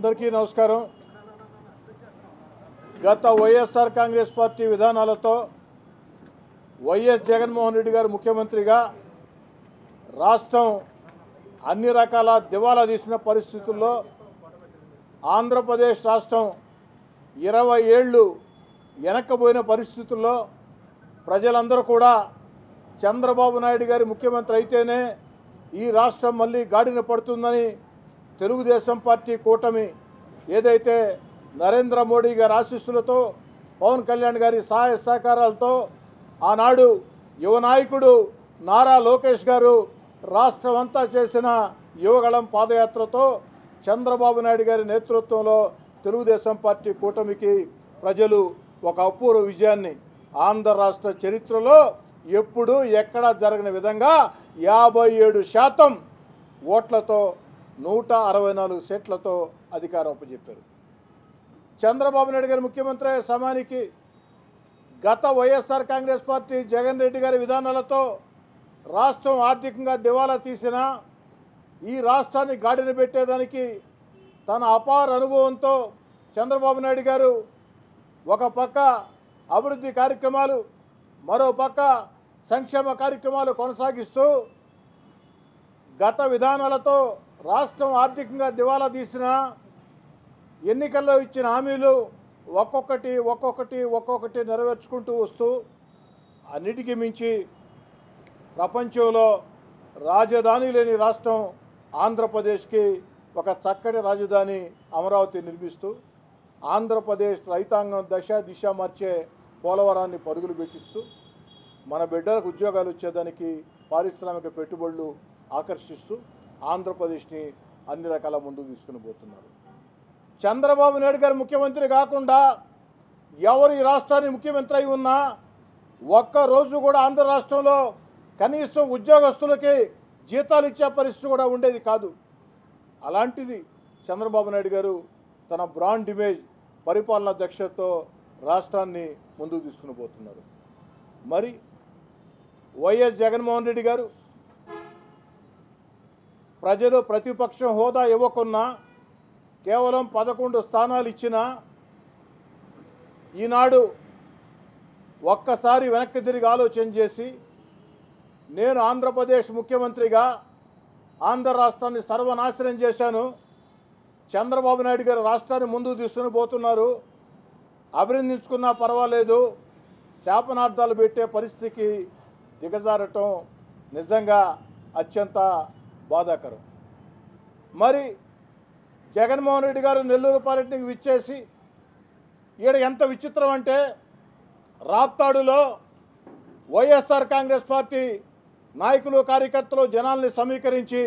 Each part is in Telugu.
అందరికీ నమస్కారం. గత వైఎస్ఆర్ కాంగ్రెస్ పార్టీ విధానాలతో వైఎస్ జగన్మోహన్ రెడ్డి గారు ముఖ్యమంత్రిగా రాష్ట్రం అన్ని రకాల దివాలా తీసిన పరిస్థితుల్లో ఆంధ్రప్రదేశ్ రాష్ట్రం ఇరవై ఏళ్ళు వెనక్కపోయిన పరిస్థితుల్లో ప్రజలందరూ కూడా చంద్రబాబు నాయుడు గారి ముఖ్యమంత్రి అయితేనే ఈ రాష్ట్రం మళ్ళీ గాడిన పడుతుందని తెలుగుదేశం పార్టీ కూటమి ఏదైతే నరేంద్ర మోడీ గారి ఆశీస్సులతో పవన్ కళ్యాణ్ గారి సహాయ సహకారాలతో ఆనాడు యువ నాయకుడు నారా లోకేష్ గారు రాష్ట్రం అంతా చేసిన యువగళం పాదయాత్రతో చంద్రబాబు నాయుడు గారి నేతృత్వంలో తెలుగుదేశం పార్టీ కూటమికి ప్రజలు ఒక అపూర్వ విజయాన్ని ఆంధ్ర రాష్ట్ర చరిత్రలో ఎప్పుడు ఎక్కడ జరగని విధంగా యాభై ఏడు శాతం ఓట్లతో నూట అరవై నాలుగు సీట్లతో అధికారం అప్పచెప్పారు చంద్రబాబు నాయుడు గారి ముఖ్యమంత్రి అయ్యే సమయానికి గత వైఎస్ఆర్ కాంగ్రెస్ పార్టీ జగన్ రెడ్డి గారి విధానాలతో రాష్ట్రం ఆర్థికంగా దివాలా తీసిన ఈ రాష్ట్రాన్ని గాడిన పెట్టేదానికి తన అపార అనుభవంతో చంద్రబాబు నాయుడు గారు ఒక పక్క అభివృద్ధి కార్యక్రమాలు మరో పక్క సంక్షేమ కార్యక్రమాలు కొనసాగిస్తూ గత విధానాలతో రాష్ట్రం ఆర్థికంగా దివాలా తీసిన ఎన్నికల్లో ఇచ్చిన హామీలు ఒక్కొక్కటి ఒక్కొక్కటి ఒక్కొక్కటి నెరవేర్చుకుంటూ వస్తూ అన్నిటికీ మించి ప్రపంచంలో రాజధాని లేని రాష్ట్రం ఆంధ్రప్రదేశ్కి ఒక చక్కటి రాజధాని అమరావతి నిర్మిస్తూ ఆంధ్రప్రదేశ్ రైతాంగం దశ దిశ మార్చే పోలవరాన్ని పరుగులు పెట్టిస్తూ మన బిడ్డలకు ఉద్యోగాలు వచ్చేదానికి పారిశ్రామిక పెట్టుబడులు ఆకర్షిస్తూ ఆంధ్రప్రదేశ్ని అన్ని రకాల ముందుకు తీసుకుని పోతున్నారు. చంద్రబాబు నాయుడు గారు ముఖ్యమంత్రి కాకుండా ఎవరు ఈ రాష్ట్రానికి ముఖ్యమంత్రి అయి ఉన్నా ఒక్క రోజు కూడా ఆంధ్ర రాష్ట్రంలో కనీసం ఉద్యోగస్తులకి జీతాలు ఇచ్చే పరిస్థితి కూడా ఉండేది కాదు. అలాంటిది చంద్రబాబు నాయుడు గారు తన బ్రాండ్ ఇమేజ్ పరిపాలనా దక్షతతో రాష్ట్రాన్ని ముందుకు తీసుకుని పోతున్నారు. మరి వైఎస్ జగన్మోహన్ రెడ్డి గారు ప్రజలు ప్రతిపక్షం హోదా ఇవ్వకున్నా కేవలం పదకొండు స్థానాలు ఇచ్చినా ఈనాడు ఒక్కసారి వెనక్కి తిరిగి ఆలోచన చేసి నేను ఆంధ్రప్రదేశ్ ముఖ్యమంత్రిగా ఆంధ్ర రాష్ట్రాన్ని సర్వనాశనం చేశాను. చంద్రబాబు నాయుడు గారు రాష్ట్రాన్ని ముందుకు తీసుకుని పోతున్నారు. అభినందించుకున్నా పర్వాలేదు. శాపనార్థాలు పెట్టే పరిస్థితికి దిగజారటం నిజంగా అత్యంత బాధాకరం. మరి జగన్మోహన్ రెడ్డి గారు నెల్లూరు పర్యటనకు విచ్చేసి ఈడ ఎంత విచిత్రం అంటే రాప్తాడులో వైఎస్ఆర్ కాంగ్రెస్ పార్టీ నాయకులు కార్యకర్తలు జనాల్ని సమీకరించి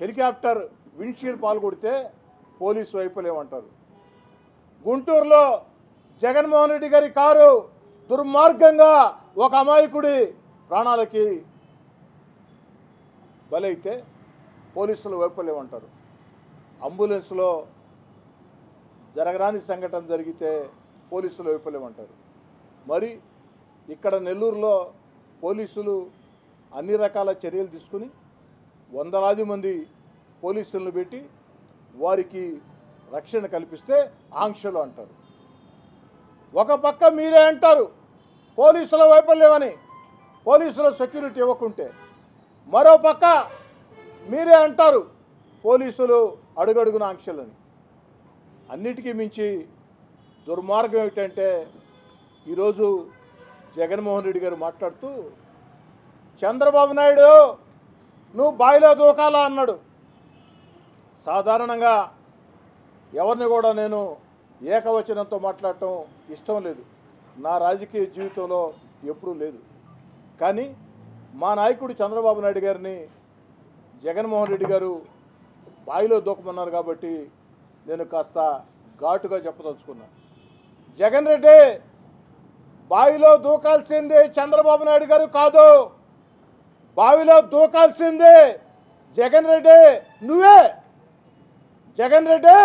హెలికాప్టర్ విండ్షీల్డ్ పాల్గొడితే పోలీసు వైపులేమంటారు గుంటూరులో జగన్మోహన్ రెడ్డి గారి కారు దుర్మార్గంగా ఒక అమాయకుడి ప్రాణాలకి బలైతే పోలీసులు అంటారు అంబులెన్స్లో జరగరాని సంఘటన జరిగితే పోలీసులు వైఫల్యమంటారు. మరి ఇక్కడ నెల్లూరులో పోలీసులు అన్ని రకాల చర్యలు తీసుకుని వందలాది మంది పోలీసులను పెట్టి వారికి రక్షణ కల్పిస్తే ఆంక్షలు అంటారు. ఒక పక్క మీరే అంటారు పోలీసుల వైఫల్యమని పోలీసుల సెక్యూరిటీ ఇవ్వకుంటే. మరో పక్క మీరే అంటారు పోలీసులు అడుగడుగున ఆంక్షలని. అన్నిటికీ మించి దుర్మార్గం ఏమిటంటే ఈరోజు జగన్మోహన్ రెడ్డి గారు మాట్లాడుతూ చంద్రబాబు నాయుడు నువ్వు బావిలో దూకాలా? అన్నాడు. సాధారణంగా ఎవరిని కూడా నేను ఏకవచనంతో మాట్లాడటం ఇష్టం లేదు. నా రాజకీయ జీవితంలో ఎప్పుడూ లేదు. కానీ మా నాయకుడు చంద్రబాబు నాయుడు గారిని జగన్మోహన్ రెడ్డి గారు బావిలో దూకమన్నారు కాబట్టి నేను కాస్త ఘాటుగా చెప్పదలుచుకున్నాను జగన్ రెడ్డి బావిలో దూకాల్సింది చంద్రబాబు నాయుడు గారు కాదు. బావిలో దూకాల్సిందే జగన్ రెడ్డి నువ్వే. జగన్ రెడ్డి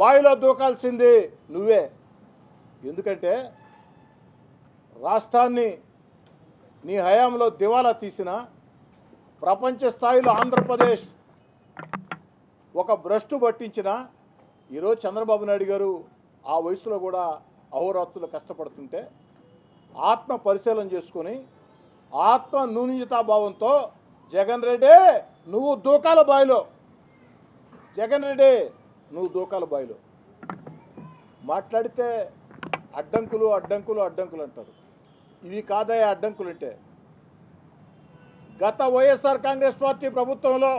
బావిలో దూకాల్సింది నువ్వే. ఎందుకంటే రాష్ట్రాన్ని నీ హయాంలో దివాలా తీసిన ప్రపంచ స్థాయిలో ఆంధ్రప్రదేశ్ ఒక భ్రష్టు పట్టించిన ఈరోజు చంద్రబాబు నాయుడు గారు ఆ వయసులో కూడా అహోరాత్రులు కష్టపడుతుంటే ఆత్మ పరిశీలన చేసుకొని ఆత్మ నూనితాభావంతో జగన్ రెడ్డి నువ్వు దూకాల బాయిలో. జగన్ రెడ్డి నువ్వు దూకాల బాయిలో. మాట్లాడితే అడ్డంకులు అడ్డంకులు అడ్డంకులు అంటారు. ఇవి కాదయ్యా అడ్డంకులుంటే. గత వైఎస్ఆర్ కాంగ్రెస్ పార్టీ ప్రభుత్వంలో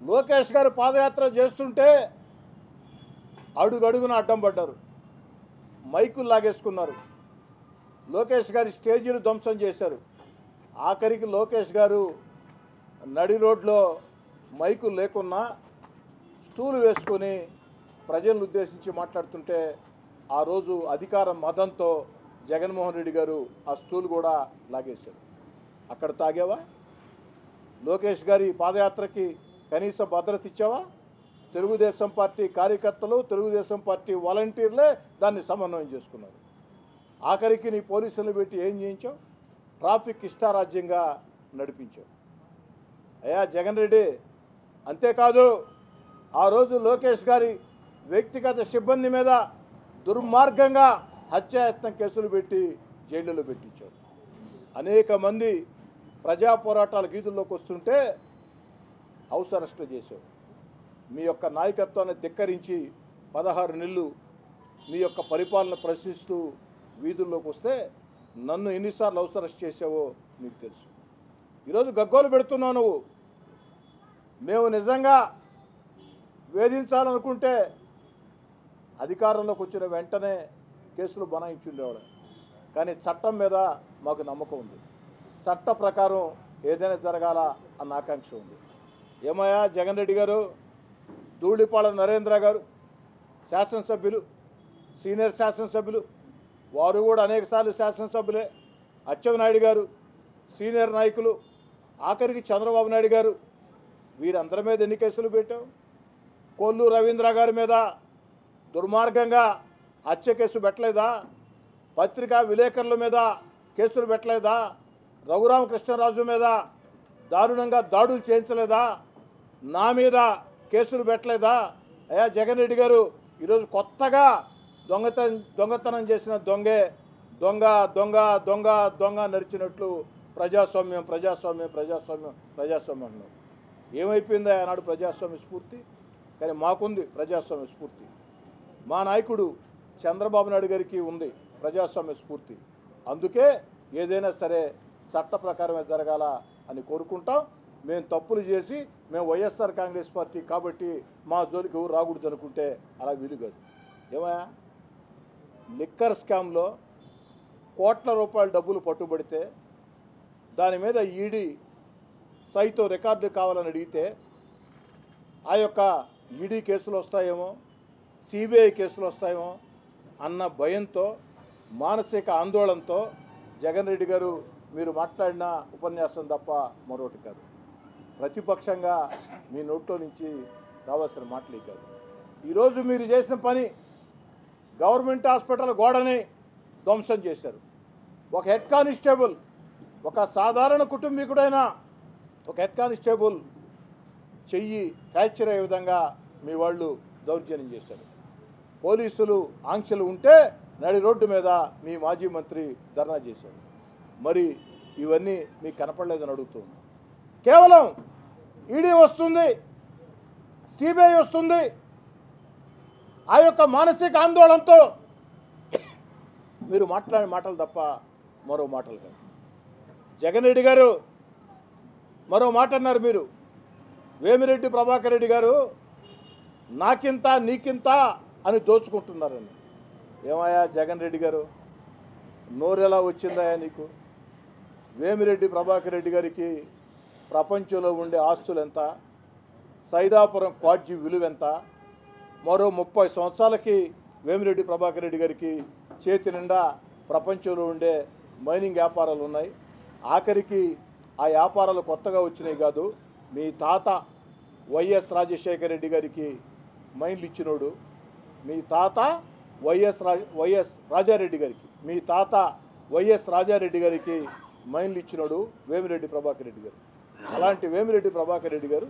లోకేష్ గారు పాదయాత్ర చేస్తుంటే అడుగడుగున అడ్డం పడ్డారు. మైకులు లాగేసుకున్నారు. లోకేష్ గారి స్టేజీలు ధ్వంసం చేశారు. ఆఖరికి లోకేష్ గారు నడి రోడ్లో మైకులు లేకున్నా స్టూలు వేసుకొని ప్రజలను ఉద్దేశించి మాట్లాడుతుంటే ఆ రోజు అధికార మదంతో జగన్మోహన్ రెడ్డి గారు ఆ స్టూల్ కూడా లాగేశారు. అక్కడ తాగేవా? లోకేష్ గారి పాదయాత్రకి కనీస భద్రత ఇచ్చావా? తెలుగుదేశం పార్టీ కార్యకర్తలు తెలుగుదేశం పార్టీ వాలంటీర్లే దాన్ని సమన్వయం చేసుకున్నారు. ఆఖరికి నీ పోలీసులను పెట్టి ఏం చేయించావు? ట్రాఫిక్ ఇష్టారాజ్యంగా నడిపించావు. అయ్యా జగన్ రెడ్డి అంతేకాదు ఆ రోజు లోకేష్ గారి వ్యక్తిగత సిబ్బంది మీద దుర్మార్గంగా హత్యాయత్నం కేసులు పెట్టి జైళ్ళలో పెట్టించారు. అనేక మంది ప్రజా పోరాటాల గీతుల్లోకి వస్తుంటే హౌస్ అరెస్ట్ చేశాడు మీ యొక్క నాయకత్వాన్ని ధిక్కరించి పదహారు నెలలు మీ యొక్క పరిపాలన ప్రశ్నిస్తూ వీధుల్లోకి వస్తే నన్ను ఎన్నిసార్లు హౌస్ అరెస్ట్ చేసావో నీకు తెలుసు. ఈరోజు గగ్గోలు పెడుతున్నావు నువ్వు. మేము నిజంగా వేధించాలనుకుంటే అధికారంలోకి వచ్చిన వెంటనే కేసులు బనాయించుండేవాడు. కానీ చట్టం మీద మాకు నమ్మకం ఉంది. చట్ట ప్రకారం ఏదైనా జరగాల అన్న ఆకాంక్ష ఉంది. ఏమయ్యా జగన్ రెడ్డి గారు ధూళిపాళ నరేంద్ర గారు శాసనసభ్యులు సీనియర్ శాసనసభ్యులు వారు కూడా అనేకసార్లు శాసనసభ్యులే. అచ్చెన్నాయుడు గారు సీనియర్ నాయకులు ఆఖరికి చంద్రబాబు నాయుడు గారు వీరందరి మీద ఎన్ని కేసులు పెట్టావు కొల్లు రవీంద్ర గారి మీద దుర్మార్గంగా హత్య కేసు పెట్టలేదా? పత్రికా విలేకరుల మీద కేసులు పెట్టలేదా? రఘురామకృష్ణరాజు మీద దారుణంగా దాడులు చేయించలేదా? నా మీద కేసులు పెట్టలేదా? అయ్యా జగన్ రెడ్డి గారు ఈరోజు కొత్తగా దొంగతనం దొంగతనం చేసిన దొంగే దొంగ దొంగ దొంగ దొంగ నరిచినట్లు ప్రజాస్వామ్యం ప్రజాస్వామ్యం ప్రజాస్వామ్యం ప్రజాస్వామ్యం అన్నారు ఏమైపోయిందా ఆనాడు ప్రజాస్వామ్య స్ఫూర్తి? కానీ మాకుంది ప్రజాస్వామ్య స్ఫూర్తి. మా నాయకుడు చంద్రబాబు నాయుడు గారికి ఉంది ప్రజాస్వామ్య స్ఫూర్తి. అందుకే ఏదైనా సరే చట్ట ప్రకారమే జరగాల అని కోరుకుంటాం. మేము తప్పులు చేసి మేము వైఎస్ఆర్ కాంగ్రెస్ పార్టీ కాబట్టి మా జోలికి రాకూడదు అనుకుంటే అలా వీలు కాదు. ఏమయ్యా? లిక్కర్ స్కామ్లో కోట్ల రూపాయల డబ్బులు పట్టుబడితే దాని మీద ఈడీ సైతో రికార్డు కావాలని అడిగితే ఆ యొక్క ఈడీ కేసులు వస్తాయేమో సిబిఐ కేసులు వస్తాయేమో అన్న భయంతో మానసిక ఆందోళనతో జగన్ రెడ్డి గారు మీరు మాట్లాడిన ఉపన్యాసం తప్ప మరొకటి కాదు. ప్రతిపక్షంగా మీ నోట్లో నుంచి రావాల్సిన మాటలే కాదు. ఈరోజు మీరు చేసిన పని గవర్నమెంట్ హాస్పిటల్ గోడని ధ్వంసం చేశారు. ఒక హెడ్ కానిస్టేబుల్ ఒక సాధారణ కుటుంబీకుడైన ఒక హెడ్ కానిస్టేబుల్ చెయ్యి ఫ్రాక్చర్ అయ్యే విధంగా మీ వాళ్ళు దౌర్జన్యం చేశారు. పోలీసులు ఆంక్షలు ఉంటే నడి రోడ్డు మీద మీ మాజీ మంత్రి ధర్నా చేశారు. మరి ఇవన్నీ మీకు కనపడలేదని అడుగుతుంది కేవలం ఈడీ వస్తుంది సిబిఐ వస్తుంది. ఆ యొక్క మానసిక ఆందోళనతో మీరు మాట్లాడిన మాటలు తప్ప మరో మాటలు కాదు. జగన్ రెడ్డి గారు మరో మాట అన్నారు మీరు. వేమిరెడ్డి ప్రభాకర్ రెడ్డి గారు నాకింత నీకింత అని దోచుకుంటున్నారని ఏమయ్యా జగన్ రెడ్డి గారు? నోరెలా వచ్చిందయ్యా నీకు? వేమిరెడ్డి ప్రభాకర్ రెడ్డి గారికి ప్రపంచంలో ఉండే ఆస్తులు ఎంత? సైదాపురం క్వాడ్జీ విలువ ఎంత? మరో ముప్పై సంవత్సరాలకి వేమిరెడ్డి ప్రభాకర్ రెడ్డి గారికి చేతి నిండా ప్రపంచంలో ఉండే మైనింగ్ వ్యాపారాలు ఉన్నాయి. ఆఖరికి ఆ వ్యాపారాలు కొత్తగా వచ్చినాయి కాదు. మీ తాత వైఎస్ రాజశేఖర రెడ్డి గారికి మైన్లు ఇచ్చినోడు. మీ తాత వైఎస్ రా వైఎస్ రాజారెడ్డి గారికి మీ తాత వైఎస్ రాజారెడ్డి గారికి మైన్లు ఇచ్చినోడు వేమిరెడ్డి ప్రభాకర్ రెడ్డి గారు. అలాంటి వేమిరెడ్డి ప్రభాకర్ రెడ్డి గారు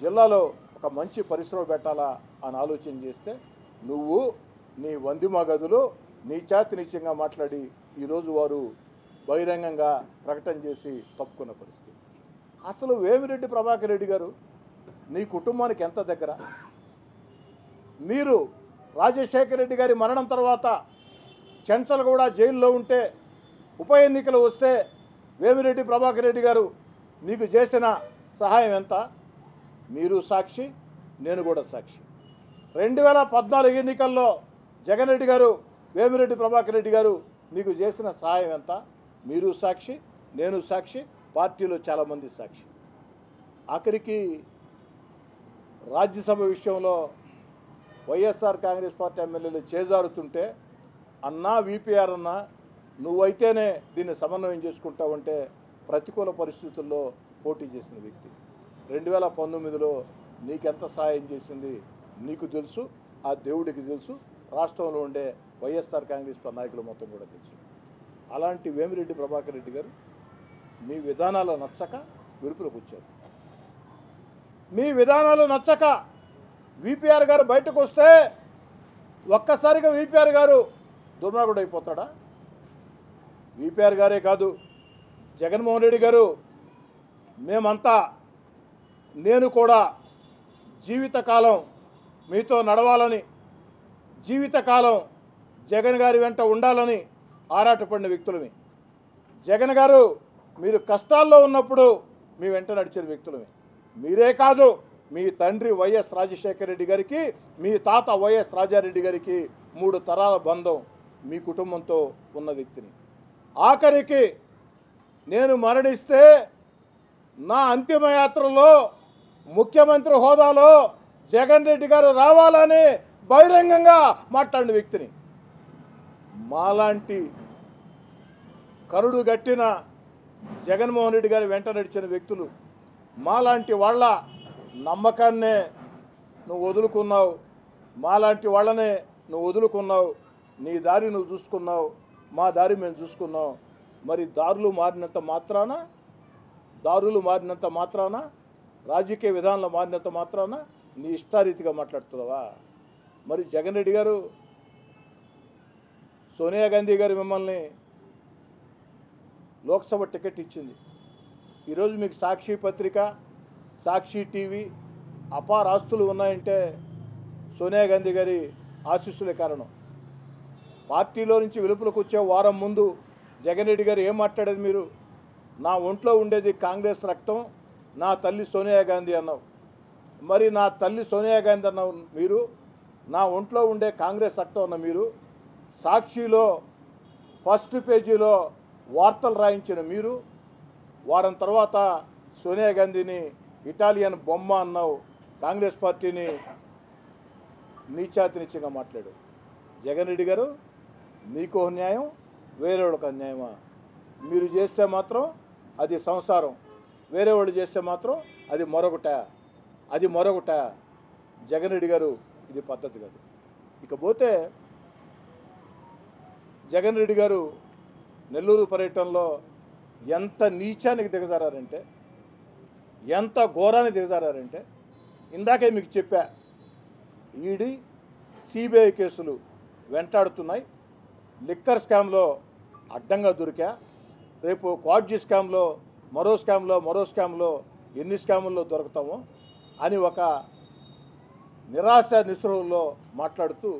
జిల్లాలో ఒక మంచి పరిశ్రమ పెట్టాలా అని ఆలోచన చేస్తే నువ్వు నీ వందిమ గదులు నీ చేతి నిత్యంగా మాట్లాడి ఈరోజు వారు బహిరంగంగా ప్రకటన చేసి తప్పుకున్న పరిస్థితి. అసలు వేమిరెడ్డి ప్రభాకర్ రెడ్డి గారు నీ కుటుంబానికి ఎంత దగ్గర? మీరు రాజశేఖర రెడ్డి గారి మరణం తర్వాత చెంచల్ కూడా జైల్లో ఉంటే ఉప ఎన్నికలు వస్తే వేమిరెడ్డి ప్రభాకర్ రెడ్డి గారు మీకు చేసిన సహాయం ఎంత? మీరు సాక్షి నేను కూడా సాక్షి. రెండు వేల పద్నాలుగు ఎన్నికల్లో జగన్ రెడ్డి గారు వేమిరెడ్డి ప్రభాకర్ రెడ్డి గారు మీకు చేసిన సహాయం ఎంత? మీరు సాక్షి నేను సాక్షి పార్టీలో చాలామంది సాక్షి. ఆఖరికి రాజ్యసభ విషయంలో వైఎస్ఆర్ కాంగ్రెస్ పార్టీ ఎమ్మెల్యేలు చేజారుతుంటే అన్నా విపిఆర్ అన్నా నువ్వైతేనే దీన్ని సమన్వయం చేసుకుంటావంటే ప్రతికూల పరిస్థితుల్లో పోటీ చేసిన వ్యక్తి. రెండు వేల పంతొమ్మిదిలో నీకెంత సహాయం చేసింది నీకు తెలుసు ఆ దేవుడికి తెలుసు రాష్ట్రంలో ఉండే వైఎస్ఆర్ కాంగ్రెస్ పార్టీ నాయకులు మొత్తం కూడా తెలుసు. అలాంటి వేమిరెడ్డి ప్రభాకర్ రెడ్డి గారు మీ విధానాలు నచ్చక విరుపులకు వచ్చారు. మీ విధానాలు నచ్చక విపిఆర్ గారు బయటకు వస్తే ఒక్కసారిగా విపిఆర్ గారు దుర్మార్గుడు అయిపోతాడా? విపిఆర్ గారే కాదు జగన్మోహన్ రెడ్డి గారు మేమంతా నేను కూడా జీవితకాలం మీతో నడవాలని జీవితకాలం జగన్ గారి వెంట ఉండాలని ఆరాటపడిన వ్యక్తులమే. జగన్ గారు మీరు కష్టాల్లో ఉన్నప్పుడు మీ వెంట నడిచిన వ్యక్తులమే. మీరే కాదు మీ తండ్రి వైఎస్ రాజశేఖర రెడ్డి గారికి మీ తాత వైఎస్ రాజారెడ్డి గారికి మూడు తరాల బంధం మీ కుటుంబంతో ఉన్న వ్యక్తిని. ఆఖరికి నేను మరణిస్తే నా అంతిమయాత్రలో ముఖ్యమంత్రి హోదాలో జగన్ రెడ్డి గారు రావాలని బహిరంగంగా మాట్లాడిన వ్యక్తిని. మాలాంటి కరుడు గట్టిన జగన్మోహన్ రెడ్డి గారి వెంట నడిచిన వ్యక్తులు మాలాంటి వాళ్ళ నమ్మకాన్నే నువ్వు వదులుకున్నావు. మాలాంటి వాళ్ళనే నువ్వు వదులుకున్నావు. నీ దారి నువ్వు చూసుకున్నావు. మా దారి మేము చూసుకున్నాం. మరి దారులు మారినంత మాత్రాన? దారులు మారినంత మాత్రాన? రాజకీయ విధానాలు మారినంత మాత్రాన? నీ ఇష్టారీతిగా మాట్లాడుతున్నావా? మరి జగన్ రెడ్డి గారు సోనియా గాంధీ గారు మిమ్మల్ని లోక్సభ టికెట్ ఇచ్చింది. ఈరోజు మీకు సాక్షి పత్రిక సాక్షి టీవీ అపార ఆస్తులు ఉన్నాయంటే సోనియా గాంధీ గారి ఆశీస్సులే కారణం. పార్టీలో నుంచి వెలుపులకు వచ్చే వారం ముందు జగన్ రెడ్డి గారు ఏం మాట్లాడేది మీరు? నా ఒంట్లో ఉండేది కాంగ్రెస్ రక్తం నా తల్లి సోనియా గాంధీ అన్నావు. మరి నా తల్లి సోనియా గాంధీ అన్నావు మీరు? నా ఒంట్లో ఉండే కాంగ్రెస్ రక్తం అన్న మీరు? సాక్షిలో ఫస్ట్ పేజీలో వార్తలు రాయించిన మీరు? వారం తర్వాత సోనియా గాంధీని ఇటాలియన్ బొమ్మ అన్నావు కాంగ్రెస్ పార్టీని నీచాతి నీచంగా మాట్లాడు. జగన్ రెడ్డి గారు మీకు న్యాయం వేరే వాళ్ళకు అన్యాయమా? మీరు చేస్తే మాత్రం అది సంసారం వేరే వాళ్ళు చేస్తే మాత్రం అది మరొకట అది మరొకట. జగన్ రెడ్డి గారు ఇది పద్ధతి కాదు. ఇకపోతే జగన్ రెడ్డి గారు నెల్లూరు పర్యటనలో ఎంత నీచానికి దిగజారంటే ఎంత ఘోరాన్ని దిగజారంటే ఇందాకే మీకు చెప్పా ఈడీ సిబిఐ కేసులు వెంటాడుతున్నాయి. లిక్కర్ స్కామ్లో అడ్డంగా దొరికా. రేపు క్వాడ్జీ స్కామ్లో మరో స్కామ్లో మరో స్కామ్లో ఎన్ని స్కాముల్లో దొరుకుతామో అని ఒక నిరాశ నిస్పృహల్లో మాట్లాడుతూ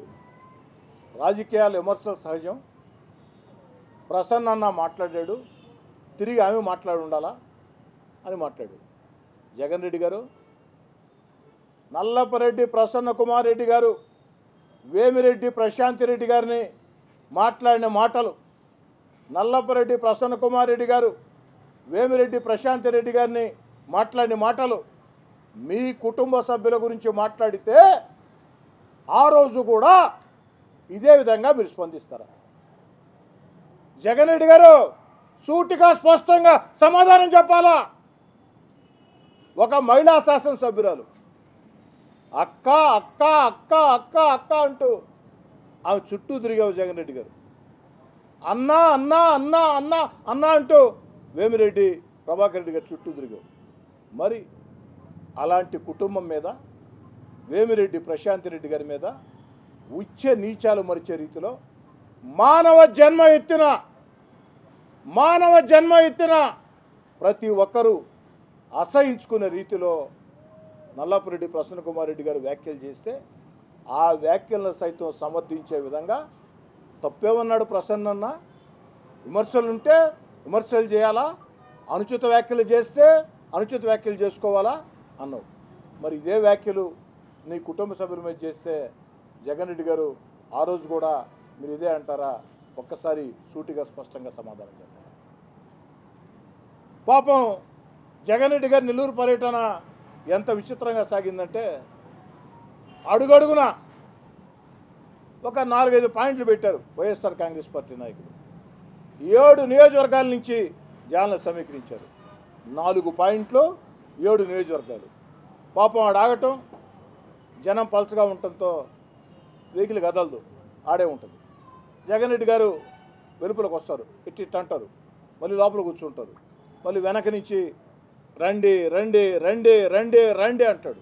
రాజకీయాలు విమర్శలు సహజం. ప్రసన్న అన్న మాట్లాడాడు తిరిగి ఆమె మాట్లాడి ఉండాలా అని మాట్లాడాడు. జగన్ రెడ్డి గారు నల్లపరెడ్డి ప్రసన్న కుమార్ రెడ్డి గారు వేమిరెడ్డి ప్రశాంతి రెడ్డి గారిని మాట్లాడిన మాటలు నల్లపరెడ్డి ప్రసన్న కుమార్ రెడ్డి గారు వేమిరెడ్డి ప్రశాంతి రెడ్డి గారిని మాట్లాడిన మాటలు మీ కుటుంబ సభ్యుల గురించి మాట్లాడితే ఆ రోజు కూడా ఇదే విధంగా మీరు స్పందిస్తారా? జగన్ రెడ్డి గారు సూటిగా స్పష్టంగా సమాధానం చెప్పాలా? ఒక మహిళా శాసనసభ్యురాలు. అక్క అక్క అక్క అక్క అక్క అంటూ ఆమె చుట్టూ తిరిగావు జగన్ రెడ్డి గారు. అన్నా అన్నా అన్నా అన్నా అన్నా అంటూ వేమిరెడ్డి ప్రభాకర్ రెడ్డి గారు చుట్టూ తిరిగావు. మరి అలాంటి కుటుంబం మీద వేమిరెడ్డి ప్రశాంత్ రెడ్డి గారి మీద ఉచ్చ నీచాలు మరిచే రీతిలో మానవ జన్మ ఎత్తిన మానవ జన్మ ఎత్తిన ప్రతి ఒక్కరూ అసహించుకునే రీతిలో నల్లపురెడ్డి ప్రసన్న కుమార్ రెడ్డి గారు వ్యాఖ్యలు చేస్తే ఆ వ్యాఖ్యలను సైతం సమర్థించే విధంగా తప్పేమన్నాడు ప్రసన్నన్న విమర్శలు ఉంటే విమర్శలు చేయాలా? అనుచిత వ్యాఖ్యలు చేస్తే అనుచిత వ్యాఖ్యలు చేసుకోవాలా? అన్నావు. మరి ఇదే వ్యాఖ్యలు నీ కుటుంబ సభ్యుల మీద చేస్తే జగన్ రెడ్డి గారు ఆ రోజు కూడా మీరు ఇదే అంటారా? ఒక్కసారి సూటిగా స్పష్టంగా సమాధానం చెప్పండి. పాపం జగన్ రెడ్డి గారి నెల్లూరు పర్యటన ఎంత విచిత్రంగా సాగిందంటే అడుగడుగున ఒక నాలుగైదు పాయింట్లు పెట్టారు వైఎస్ఆర్ కాంగ్రెస్ పార్టీ నాయకులు. ఏడు నియోజకవర్గాల నుంచి జనాలను సమీకరించారు. నాలుగు పాయింట్లు ఏడు నియోజకవర్గాలు. పాపం ఆడ ఆగటం జనం పల్చగా ఉండటంతో వెహికల్ కదలదు ఆడే ఉంటుంది. జగన్ రెడ్డి గారు వెలుపలకు వస్తారు ఇట్టి అంటారు. మళ్ళీ లోపల కూర్చుంటారు. మళ్ళీ వెనక నుంచి రండి రండి రండి రండి రండి అంటాడు.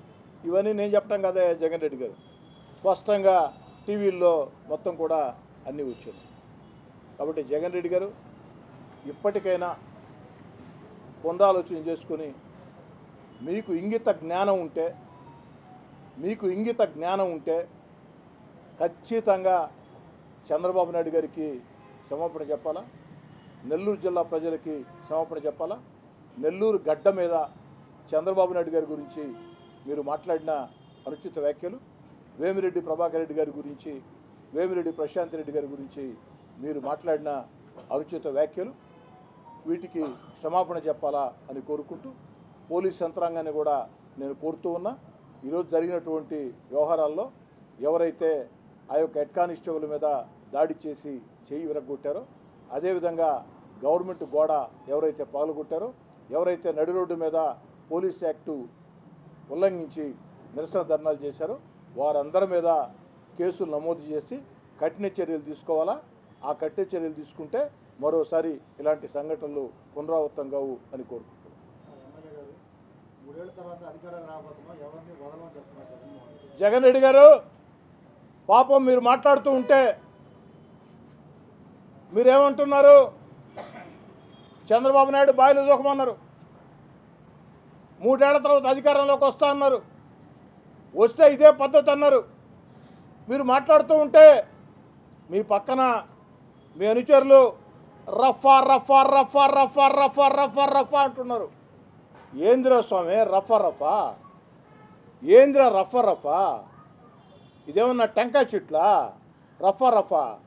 ఇవన్నీ నేను చెప్పడం కదా జగన్ రెడ్డి గారు. స్పష్టంగా టీవీల్లో మొత్తం కూడా అన్నీ వచ్చాడు కాబట్టి జగన్ రెడ్డి గారు ఇప్పటికైనా పునరాలోచన చేసుకుని మీకు ఇంగిత జ్ఞానం ఉంటే మీకు ఇంగిత జ్ఞానం ఉంటే ఖచ్చితంగా చంద్రబాబు నాయుడు గారికి క్షమాపణ చెప్పాలా? నెల్లూరు జిల్లా ప్రజలకి క్షమాపణ చెప్పాలా? నెల్లూరు గడ్డ మీద చంద్రబాబు నాయుడు గారి గురించి మీరు మాట్లాడిన అనుచిత వ్యాఖ్యలు వేమిరెడ్డి ప్రభాకర్ రెడ్డి గారి గురించి వేమిరెడ్డి ప్రశాంత్ రెడ్డి గారి గురించి మీరు మాట్లాడిన అనుచిత వ్యాఖ్యలు వీటికి క్షమాపణ చెప్పాలా అని కోరుకుంటూ పోలీస్ యంత్రాంగాన్ని కూడా నేను కోరుతూ ఉన్నా. ఈరోజు జరిగినటువంటి వ్యవహారాల్లో ఎవరైతే ఆ యొక్క హెడ్ కానిస్టేబుల్ మీద దాడి చేసి చేయి విరగొట్టారో అదేవిధంగా గవర్నమెంట్ గోడ ఎవరైతే పాల్గొట్టారో ఎవరైతే నడి రోడ్డు మీద పోలీస్ యాక్టు ఉల్లంఘించి నిరసన ధర్నాలు చేశారో వారందరి మీద కేసులు నమోదు చేసి కఠిన చర్యలు తీసుకోవాలా? ఆ కఠిన చర్యలు తీసుకుంటే మరోసారి ఇలాంటి సంఘటనలు పునరావృతం కావు అని కోరుకుంటున్నాను. జగన్ రెడ్డి గారు పాపం మీరు మాట్లాడుతూ ఉంటే మీరేమంటున్నారు? చంద్రబాబు నాయుడు బాయిలు దూకమన్నారు మూడేళ్ళ తర్వాత అధికారంలోకి వస్తా అన్నారు. వస్తే ఇదే పద్ధతి అన్నారు. మీరు మాట్లాడుతూ ఉంటే మీ పక్కన మీ అనుచరులు రఫా రఫా రఫా రఫా రఫా రఫా రఫా అంటున్నారు. ఏంద్రా స్వామి రఫా రఫా? ఏంద్రా రఫా రఫా? ఇదేమన్నా టెంకాయ చెట్లా? రఫా రఫా?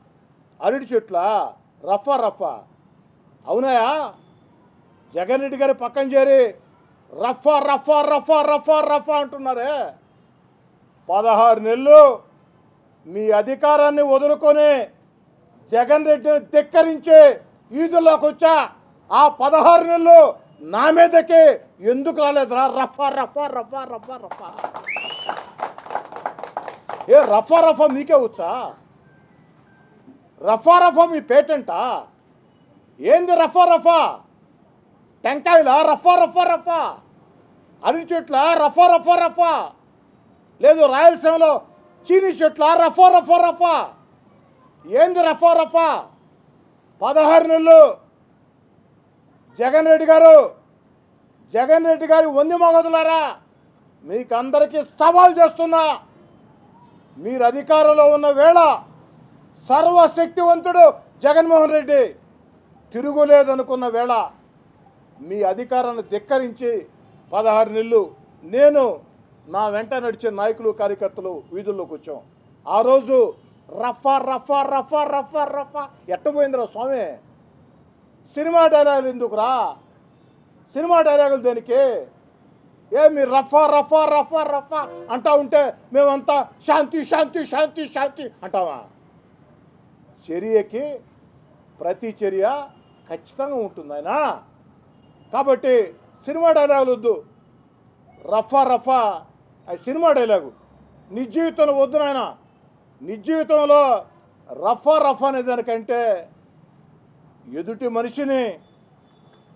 అరటి చెట్లా? రఫా రఫా? అవునాయా? జగన్ రెడ్డి గారి పక్కన చేరి రఫా రఫా రఫా రఫా రఫా అంటున్నారే. పదహారు నెలలు మీ అధికారాన్ని వదులుకొని జగన్ రెడ్డిని ధిక్కరించి ఈదుల్లోకి వచ్చా? ఆ పదహారు నెలలు నా మీదకి ఎందుకు రాలేదురా? రఫా రఫా రఫా రఫా రఫా. ఏ రఫా రఫా మీకే వచ్చా? రఫా రఫా మీ పేటెంటా? ఏంది రఫా రఫా? టెంకాయలా? రఫా రఫా రఫా? అరటి చెట్ల? రఫా రఫా రఫా? లేదు రాయలసీమలో చీనీ చెట్ల? రఫా రఫా రఫా? ఏంది రఫా రఫా? పదహారు నెలలు. జగన్ రెడ్డి గారు జగన్ రెడ్డి గారి వంది మగదులారా? మీకందరికీ సవాల్ చేస్తున్నా. మీరు అధికారంలో ఉన్న వేళ సర్వశక్తివంతుడు జగన్మోహన్ రెడ్డి. తిరుగులేదనుకున్న వేళ మీ అధికారాన్ని ధిక్కరించి పదహారు నెలలు నేను నా వెంట నడిచే నాయకులు కార్యకర్తలు వీధుల్లోకి వచ్చాం. ఆ రోజు రఫా రఫా రఫా రఫా రఫా. ఎట్టబోయిందిరా స్వామి? సినిమా డైలాగులు ఎందుకురా? సినిమా డైలాగులు దేనికి? ఏ మీరు రఫా రఫా రఫా రఫా అంటా ఉంటే మేమంతా శాంతి శాంతి శాంతి శాంతి అంటావా? చర్యకి ప్రతి చర్య ఖచ్చితంగా ఉంటుంది ఆయన కాబట్టి సినిమా డైలాగులు వద్దు. రఫా రఫా అది సినిమా డైలాగు. నిజీవితంలో వద్దు నాయన. నిజీవితంలో రఫా రఫా అనే దానికంటే ఎదుటి మనిషిని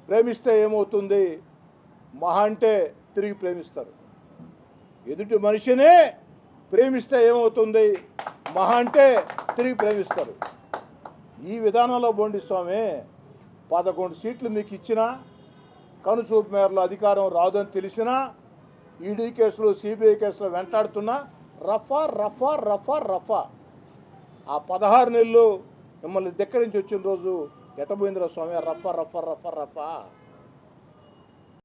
ప్రేమిస్తే ఏమవుతుంది? మహా అంటే తిరిగి ప్రేమిస్తారు. ఎదుటి మనిషిని ప్రేమిస్తే ఏమవుతుంది? మహా అంటే తిరిగి ప్రేమిస్తారు. ఈ విధానంలో బోండి స్వామి పదకొండు సీట్లు మీకు ఇచ్చినా కనుచూపు మేరలో అధికారం రాదని తెలిసినా ఈడీ కేసులు సిబిఐ కేసులు వెంటాడుతున్నా రఫా రఫా రఫా రఫా. ఆ పదహారు నెలలు మిమ్మల్ని ధిక్కరించి వచ్చిన రోజు ఎటబోయిందిరా స్వామి? రఫా రఫా రఫా రఫా.